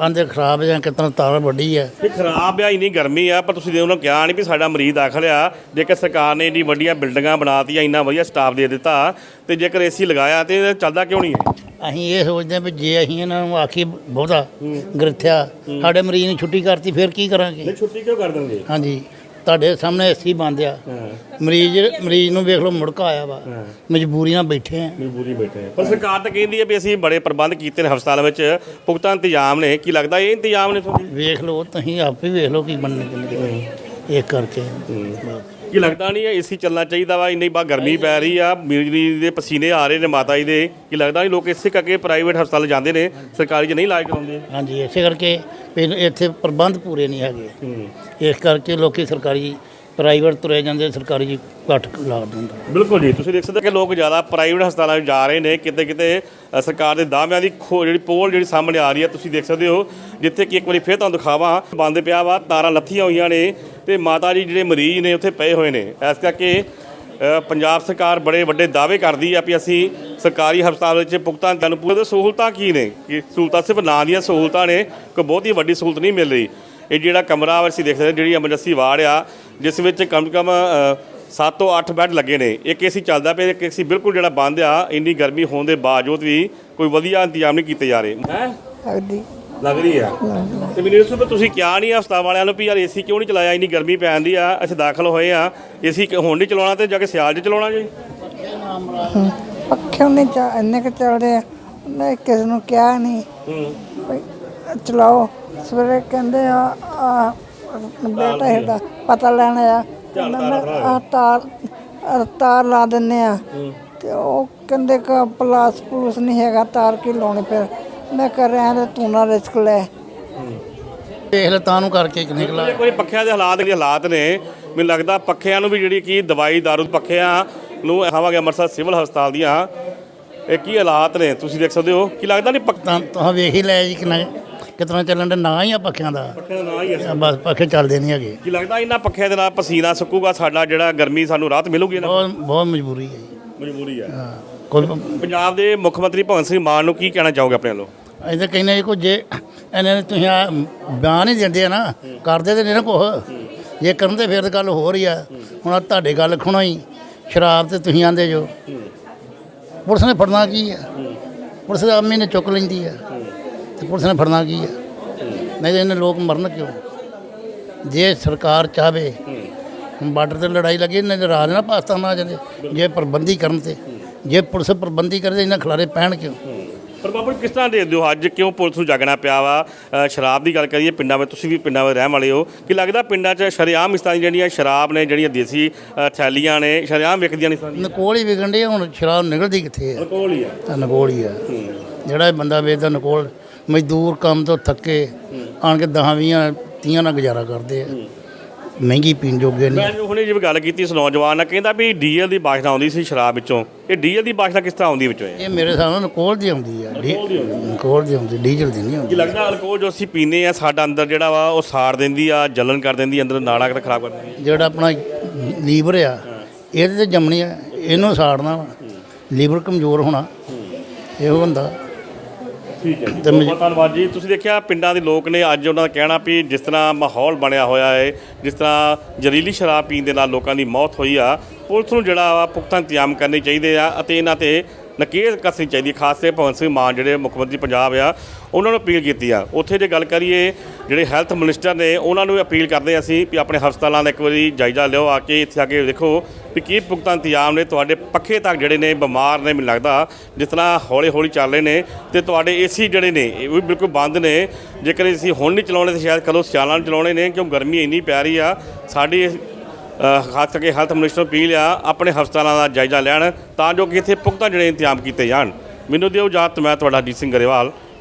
ਆਂਦੇ ਖਰਾਬ ਜਾਂ ਕਿਤਨਾ ਤਾਰ ਵੱਡੀ ਆ। ਇਹ ਖਰਾਬ ਆ ਇੰਨੀ ਗਰਮੀ ਆ ਪਰ ਤੁਸੀਂ ਦੇ ਉਹਨਾਂ ਕਿਹਾ ਨਹੀਂ ਵੀ ਸਾਡਾ ਮਰੀਜ਼ ਦਾਖਲ ਆ। ਜੇਕਰ ਸਰਕਾਰ ਨੇ ਇੰਨੀ ਵੱਡੀਆਂ ਬਿਲਡਿੰਗਾਂ ਬਣਾਤੀਆਂ ਇੰਨਾ ਵਧੀਆ ਸਟਾਫ ਦੇ ਦਿੱਤਾ ਤੇ ਜੇਕਰ ਏਸੀ ਲਗਾਇਆ ਤੇ ਚੱਲਦਾ ਕਿਉਂ ਨਹੀਂ ਹੈ ਅਸੀਂ ਇਹ ਸੋਚਦੇ ਹਾਂ ਵੀ ਜੇ ਅਸੀਂ ਇਹਨਾਂ ਨੂੰ ਆਖੀ ਬਹੁਤਾ ਗ੍ਰਿਥਿਆ ਸਾਡੇ ਮਰੀਜ਼ ਨੂੰ ਛੁੱਟੀ ਕਰਤੀ ਫਿਰ ਕੀ ਕਰਾਂਗੇ? ਛੁੱਟੀ ਕਿਉਂ ਕਰ ਦਿੰਦੇ ਹਾਂਜੀ। ਤੁਹਾਡੇ ਸਾਹਮਣੇ ਏਸੀ ਬੰਦ ਆ। ਮਰੀਜ਼ ਮਰੀਜ਼ ਨੂੰ ਵੇਖ ਲਓ ਮੁੜਕਾ ਆਇਆ ਵਾ। ਮਜਬੂਰੀ ਨਾਲ ਬੈਠੇ ਆ। ਮਜਬੂਰੀ ਬੈਠੇ ਪਰ ਸਰਕਾਰ ਤਾਂ ਕਹਿੰਦੀ ਹੈ ਵੀ ਅਸੀਂ ਬੜੇ ਪ੍ਰਬੰਧ ਕੀਤੇ ਨੇ ਹਸਪਤਾਲ ਵਿੱਚ। ਪੁਖਤਾ ਇੰਤਜ਼ਾਮ ਨੇ। ਕੀ ਲੱਗਦਾ ਇਹ ਇੰਤਜ਼ਾਮ ਨੇ ਤੁਹਾਨੂੰ ਵੇਖ ਲਓ ਤੁਸੀਂ ਆਪੇ ਵੇਖ ਲਓ ਕੀ ਬਣਨ ਕਿੰਨੇ ਇਹ ਕਰਕੇ। ਬਸ। ਕੀ ਲੱਗਦਾ ਨਹੀਂ ਏਸੀ ਚੱਲਣਾ ਚਾਹੀਦਾ ਵਾ? ਇੰਨੀ ਬਾ ਗਰਮੀ ਪੈ ਰਹੀ ਆ। ਮਰੀਜ਼ ਦੇ ਪਸੀਨੇ ਆ ਰਹੇ ਨੇ ਮਾਤਾ ਜੀ ਦੇ। ਕੀ ਲੱਗਦਾ ਨਹੀਂ ਲੋਕ ਇਸੇ ਕਰਕੇ ਪ੍ਰਾਈਵੇਟ ਹਸਪਤਾਲ ਜਾਂਦੇ ਨੇ? ਸਰਕਾਰੀ 'ਚ ਨਹੀਂ ਇਲਾਜ ਕਰਾਉਂਦੇ? ਹਾਂਜੀ ਇਸੇ ਕਰਕੇ ਵੀ ਇੱਥੇ ਪ੍ਰਬੰਧ ਪੂਰੇ ਨਹੀਂ ਹੈਗੇ। ਇਸ ਕਰਕੇ ਲੋਕੀ ਸਰਕਾਰੀ ਪ੍ਰਾਈਵੇਟ ਤੁਰੇ ਜਾਂਦੇ, ਸਰਕਾਰੀ ਜੀ ਘੱਟ ਲਾ ਦਿੰਦਾ। ਬਿਲਕੁਲ ਜੀ, ਤੁਸੀਂ ਦੇਖ ਸਕਦੇ ਹੋ ਕਿ ਲੋਕ ਜ਼ਿਆਦਾ ਪ੍ਰਾਈਵੇਟ ਹਸਪਤਾਲਾਂ ਵਿੱਚ ਜਾ ਰਹੇ ਨੇ ਕਿਤੇ ਕਿਤੇ ਸਰਕਾਰ ਦੇ ਦਾਅਵਿਆਂ ਦੀ ਖੋ, ਜਿਹੜੀ ਪੋਲ ਜਿਹੜੀ ਸਾਹਮਣੇ ਆ ਰਹੀ ਹੈ, ਤੁਸੀਂ ਦੇਖ ਸਕਦੇ ਹੋ, ਜਿੱਥੇ ਕਿ ਇੱਕ ਵਾਰੀ ਫੇਰ ਤੁਹਾਨੂੰ ਦਿਖਾਵਾਂ, ਬੰਦ ਪਿਆ ਵਾ, ਤਾਰਾਂ ਲੱਥੀਆਂ ਹੋਈਆਂ ਨੇ ਤੇ ਮਾਤਾ ਜੀ ਜਿਹੜੇ ਮਰੀਜ਼ ਨੇ ਉੱਥੇ ਪਏ ਹੋਏ ਨੇ। ਇਸ ਕਰਕੇ ਪੰਜਾਬ ਸਰਕਾਰ ਬੜੇ ਵੱਡੇ ਦਾਅਵੇ ਕਰਦੀ ਆ ਵੀ ਅਸੀਂ ਸਰਕਾਰੀ ਹਸਪਤਾਲ ਵਿੱਚ ਭੁਗਤਾਨ ਕਰਨ ਪੂਰੇ ਸਹੂਲਤਾਂ ਕੀ ਨੇ? ਕਿ ਸਹੂਲਤਾਂ ਸਿਰਫ ਨਾਂ ਦੀਆਂ ਸਹੂਲਤਾਂ ਨੇ, ਕੋਈ ਬਹੁਤ ਹੀ ਵੱਡੀ ਸਹੂਲਤ ਨਹੀਂ ਮਿਲ ਰਹੀ। ਇਹ ਜਿਹੜਾ ਕਮਰਾ ਅਸੀਂ ਦੇਖ ਸਕਦੇ ਜਿਹੜੀ ਐਮਰਜੈਂਸੀ ਵਾਰਡ ਆ ਜਿਸ ਵਿੱਚ ਕਮ ਕਮ ਅ, 7 ਤੋਂ 8 ਬੈੱਡ ਲੱਗੇ ਨੇ। ਇੱਕ ਏਸੀ ਚੱਲਦਾ ਪਿਆ ਇੱਕ ਏਸੀ ਬਿਲਕੁਲ ਜਿਹੜਾ ਬੰਦ ਆ ਇੰਨੀ ਗਰਮੀ ਹੋਣ ਦੇ ਬਾਵਜੂਦ ਵੀ ਕੋਈ ਵਧੀਆ ਇੰਤਜ਼ਾਮ ਨਹੀਂ ਕੀਤੇ ਜਾ ਰਹੇ। ਹੈ? ਲੱਗਦੀ ਲੱਗ ਰਹੀ ਆ? ਤੇ ਮੈਨੂੰ ਦੱਸੋ ਤੁਸੀਂ ਕਿਹਾ ਨਹੀਂ ਹਸਪਤਾਲ ਵਾਲਿਆਂ ਨੂੰ ਵੀ ਯਾਰ ਏਸੀ ਕਿਉਂ ਨਹੀਂ ਚਲਾਇਆ? ਇੰਨੀ ਗਰਮੀ ਪੈਂਦੀ ਆ ਅਸੀਂ ਦਾਖਲ ਹੋਏ ਆ। ਏਸੀ ਹੁਣ ਨਹੀਂ ਚਲਾਉਣਾ ਤੇ ਜਾ ਕੇ ਸਿਆਲ 'ਚ ਚਲਾਉਣਾ ਜੀ। ਪੱਖੇ ਉਹਨੇ ਚਾ ਇੰਨੇ ਕੁ ਚੱਲਦੇ ਆ। ਉਹਨੇ ਕਿਸੇ ਨੂੰ ਕਿਹਾ ਨਹੀਂ ਚਲਾਓ। ਸਵੇਰੇ ਕਹਿੰਦੇ ਆ ਆ ਬੇਟਾ ਇਹਦਾ ਪਤਾ ਲੈਣ ਆ ਤਾਰ ਤਾਰ ਲਾ ਦਿੰਨੇ ਆ। ਤੇ ਉਹ ਕਹਿੰਦੇ ਕਿ ਪਲਾਸ ਪਲੂਸ ਨਹੀਂ ਹੈਗਾ ਤਾਰ ਕੀ ਲਾਉਣੀ ਫਿਰ? ਮੈਂ ਕਰ ਰਿਹਾ ਤੇ ਤੂੰ ਨਾ ਰਿਸਕ ਲੈ। ਦੇਖ ਲੈ ਤਾਂ ਨੂੰ ਕਰਕੇ ਕਿ ਨਿਕਲਾ ਵਾਰੀ ਪੱਖਿਆਂ ਦੇ ਹਾਲਾਤ ਜਿਹੜੇ ਹਾਲਾਤ ਨੇ ਮੈਨੂੰ ਲੱਗਦਾ ਪੱਖਿਆਂ ਨੂੰ ਵੀ ਜਿਹੜੀ ਕੀ ਦਵਾਈ ਦਾਰੂ ਪੱਖਿਆਂ ਨੂੰ ਖਾਵਾਂਗੇ ਅੰਮ੍ਰਿਤਸਰ ਸਿਵਲ ਹਸਪਤਾਲ ਦੀਆਂ। ਇਹ ਕੀ ਹਾਲਾਤ ਨੇ ਤੁਸੀਂ ਦੇਖ ਸਕਦੇ ਹੋ। ਕੀ ਲੱਗਦਾ ਨਹੀਂ ਪੱਖਿਆਂ ਤਾਂ ਤੁਸੀਂ ਵੇਖ ਹੀ ਲਿਆ ਜੀ ਕਿੰਨਾ ਕਿਤਨਾ ਚੱਲਣ ਦਾ ਨਾ ਹੀ ਆ ਪੱਖਿਆਂ ਦਾ। ਦਾ ਨਾਂ ਹੀ ਹੈ ਬਸ ਪੱਖੇ ਚੱਲਦੇ ਨਹੀਂ ਹੈਗੇ। ਕੀ ਲੱਗਦਾ ਇਹਨਾਂ ਪੱਖਿਆਂ ਦੇ ਨਾਲ ਪਸੀਨਾ ਸੁੱਕੂਗਾ ਸਾਡਾ ਜਿਹੜਾ ਗਰਮੀ ਸਾਨੂੰ ਰਾਹਤ ਮਿਲੂਗੀ ਨਾ ਬਹੁਤ ਬਹੁਤ ਮਜਬੂਰੀ ਹੈ ਜੀ। ਮਜਬੂਰੀ ਆ ਹਾਂ ਕੋਈ ਪੰਜਾਬ ਦੇ ਮੁੱਖ ਮੰਤਰੀ ਭਗਵੰਤ ਸਿੰਘ ਮਾਨ ਨੂੰ ਕੀ ਕਹਿਣਾ ਚਾਹੋਗੇ ਆਪਣੇ ਵੱਲੋਂ? ਅਸੀਂ ਤਾਂ ਕਹਿੰਦੇ ਜੀ ਕੋ ਜੇ ਇਹਨਾਂ ਨੇ ਤੁਸੀਂ ਆ ਬਿਆਨ ਹੀ ਦਿੰਦੇ ਆ ਨਾ ਕਰਦੇ ਤੇ ਨਹੀਂ ਨਾ ਕੁਛ। ਜੇ ਕਰਨ ਤੇ ਫਿਰ ਤਾਂ ਗੱਲ ਹੋ ਰਹੀ ਆ। ਹੁਣ ਆਹ ਤੁਹਾਡੇ ਗੱਲ ਖੁਣੋ ਹੀ ਸ਼ਰਾਬ ਤੇ ਤੁਸੀਂ ਆਂਦੇ ਜੋ। ਪੁਲਿਸ ਨੇ ਫੜਨਾ ਕੀ ਆ? ਪੁਲਿਸ ਦਾ ਆਮੀ ਨੇ ਚੁੱਕ ਲੈਂਦੀ ਆ। ਤੇ ਪੁਲਿਸ ਨੇ ਫੜਨਾ ਕੀ ਆ ਨਹੀਂ ਤਾਂ ਇਹਨੇ ਲੋਕ ਮਰਨ ਕਿਉਂ? ਜੇ ਸਰਕਾਰ ਚਾਵੇ ਹੁਣ ਬਾਰਡਰ ਤੇ ਲੜਾਈ ਲੱਗੀ ਇਹਨੇ ਤਾਂ ਰਾਜ ਨਾ ਪਾਕਿਸਤਾਨ ਆ ਜਾਂਦੇ ਜੇ ਪ੍ਰਬੰਧੀ ਕਰਨ ਤੇ ਜੇ ਪੁਲਿਸ ਪ੍ਰਬੰਧੀ ਕਰਦੇ ਇਹਨਾਂ ਖਿਲਾਰੇ ਪੈਣ ਕਿਉਂ? ਪਰ ਬਾਬੂ ਕਿਸ ਤਰ੍ਹਾਂ ਦੇ ਦਿਓ ਅੱਜ ਕਿਉਂ ਪੁਲਿਸ ਨੂੰ ਜਾਗਣਾ ਪਿਆ ਵਾ? ਸ਼ਰਾਬ ਦੀ ਗੱਲ ਕਰੀਏ ਪਿੰਡਾਂ ਵਿੱਚ ਤੁਸੀਂ ਵੀ ਪਿੰਡਾਂ ਵਿੱਚ ਰਹਿਣ ਵਾਲੇ ਹੋ ਕਿ ਲੱਗਦਾ ਪਿੰਡਾਂ 'ਚ ਸ਼ਰੇਆਮ ਇਸ ਤਰ੍ਹਾਂ ਜਿਹੜੀਆਂ ਸ਼ਰਾਬ ਨੇ ਜਿਹੜੀਆਂ ਦੇਸੀ ਥੈਲੀਆਂ ਨੇ ਸ਼ਰੇਆਮ ਵਿਕਦੀਆਂ ਨੇ ਨਕੋਲ ਹੀ ਵਿਕਣ ਡਈ ਹੁਣ ਸ਼ਰਾਬ ਨਿਕਲਦੀ ਕਿੱਥੇ ਆ? ਕੋਲ ਹੀ ਆ ਨਕੋਲ ਹੀ ਆ। ਜਿਹੜਾ ਇਹ ਬੰਦਾ ਵੇਚਦਾ ਨਕੋਲ ਮਜ਼ਦੂਰ ਕੰਮ ਤੋਂ ਥੱਕੇ ਆਣ ਕੇ 10 20 ਤੀਆਂ ਨਾਲ ਗੁਜ਼ਾਰਾ ਕਰਦੇ ਆ। ਮਹਿੰਗੀ ਪੀਣ ਜੋਗੇ ਨਹੀਂ। ਮੈਂ ਹੁਣੇ ਜਿਵੇਂ ਗੱਲ ਕੀਤੀ ਇਸ ਨੌਜਵਾਨ ਨਾਲ ਕਹਿੰਦਾ ਵੀ ਡੀਜ਼ਲ ਦੀ ਬਾਸ਼ਨਾ ਆਉਂਦੀ ਸੀ ਸ਼ਰਾਬ ਵਿੱਚੋਂ। ਇਹ ਡੀਜ਼ਲ ਦੀ ਬਾਸ਼ਨਾ ਕਿਸ ਤਰ੍ਹਾਂ ਆਉਂਦੀ ਵਿੱਚੋਂ ਇਹ? ਮੇਰੇ ਹਿਸਾਬ ਨਾਲ ਨਕੋਲ ਦੀ ਆਉਂਦੀ ਆ। ਨਕੋਲ ਦੀ ਆਉਂਦੀ ਡੀਜ਼ਲ ਦੀ ਨਹੀਂ ਆਉਂਦੀ। ਲੱਗਦਾ ਅਲਕੋਹਲ ਜੋ ਅਸੀਂ ਪੀਨੇ ਆ ਸਾਡਾ ਅੰਦਰ ਜਿਹੜਾ ਵਾ ਉਹ ਸਾੜ ਦਿੰਦੀ ਆ ਜਲਨ ਕਰ ਦਿੰਦੀ ਅੰਦਰ ਨਾੜਾ ਖਰਾਬ ਕਰ ਦਿੰਦੀ ਜਿਹੜਾ ਆਪਣਾ ਲੀਵਰ ਆ ਇਹਦੇ ਤੇ ਜੰਮਣੀ ਆ ਇਹਨੂੰ ਸਾੜਨਾ ਲੀਵਰ ਕਮਜ਼ੋਰ ਹੋਣਾ ਇਹੋ ਹੁੰਦਾ। ਠੀਕ ਹੈ ਜੀ ਤੇ ਬਹੁਤ ਬਹੁਤ ਧੰਨਵਾਦ ਜੀ ਤੁਸੀਂ ਦੇਖਿਆ ਪਿੰਡਾਂ ਦੇ ਲੋਕ ਨੇ ਅੱਜ ਉਹਨਾਂ ਦਾ ਕਹਿਣਾ ਵੀ ਜਿਸ ਤਰ੍ਹਾਂ ਮਾਹੌਲ ਬਣਿਆ ਹੋਇਆ ਹੈ ਜਿਸ ਤਰ੍ਹਾਂ ਜ਼ਹਿਰੀਲੀ ਸ਼ਰਾਬ ਪੀਣ ਦੇ ਨਾਲ ਲੋਕਾਂ ਦੀ ਮੌਤ ਹੋਈ ਆ ਪੁਲਿਸ ਨੂੰ ਜਿਹੜਾ ਵਾ ਪੁਖਤਾ ਇੰਤਜ਼ਾਮ ਕਰਨੇ ਚਾਹੀਦੇ ਆ ਅਤੇ ਇਹਨਾਂ ਤੇ ਨਕੇਲ ਕੱਸਣੀ ਚਾਹੀਦੀ ਹੈ। ਖਾਸ ਕਰਕੇ ਭਗਵੰਤ ਸਿੰਘ ਮਾਨ ਜਿਹੜੇ ਮੁੱਖ ਮੰਤਰੀ ਪੰਜਾਬ ਆ ਉਹਨਾਂ ਨੂੰ ਅਪੀਲ ਕੀਤੀ ਆ। ਉੱਥੇ ਜੇ ਗੱਲ ਕਰੀਏ, ਜਿਹੜੇ ਹੈਲਥ ਮਿਨਿਸਟਰ ਨੇ, ਉਹਨਾਂ ਨੂੰ ਵੀ ਅਪੀਲ ਕਰਦੇ ਅਸੀਂ ਵੀ ਆਪਣੇ ਹਸਪਤਾਲਾਂ ਦਾ ਇੱਕ ਵਾਰੀ ਜਾਇਜ਼ਾ ਲਿਓ, ਆ ਕੇ ਇੱਥੇ ਆ ਕੇ ਦੇਖੋ ਵੀ ਕੀ ਪੁਖਤਾ ਇੰਤਜ਼ਾਮ ਨੇ, ਤੁਹਾਡੇ ਪੱਖੇ ਤੱਕ ਜਿਹੜੇ ਨੇ, ਬਿਮਾਰ ਨੇ, ਮੈਨੂੰ ਲੱਗਦਾ, ਜਿਸ ਤਰ੍ਹਾਂ ਹੌਲੀ ਹੌਲੀ ਚੱਲ ਰਹੇ ਨੇ, ਤੇ ਤੁਹਾਡੇ ਏਸੀ ਜਿਹੜੇ ਨੇ, ਇਹ ਵੀ ਬਿਲਕੁਲ ਬੰਦ ਨੇ। ਜੇਕਰ ਅਸੀਂ ਹੁਣ ਨਹੀਂ ਚਲਾਉਣੇ, ਤਾਂ ਸ਼ਾਇਦ ਕਦੋਂ ਸਿਆਲਾਂ ਨੂੰ ਚਲਾਉਣੇ ਨੇ, ਕਿਉਂ ਗਰਮੀ ਇੰਨੀ ਪੈ ਰਹੀ ਆ, ਸਾਡੀ ਖਾਸ ਕਰਕੇ ਹੈਲਥ ਮਿਨਿਸਟਰ ਨੂੰ ਅਪੀਲ ਆ, ਆਪਣੇ ਹਸਪਤਾਲਾਂ ਦਾ ਜਾਇਜ਼ਾ ਲੈਣ, ਤਾਂ ਜੋ ਕਿ ਇੱਥੇ ਪੁਖਤਾ ਜਿਹੜੇ ਇੰਤਜ਼ਾਮ ਕੀਤੇ ਜਾਣ। ਮੈਨੂੰ ਦਿਓ ਜਾਤ ਮੈਂ ਤੁਹਾਡਾ ਜੀ ਸਿੰਘ ਗਰੇਵਾਲ।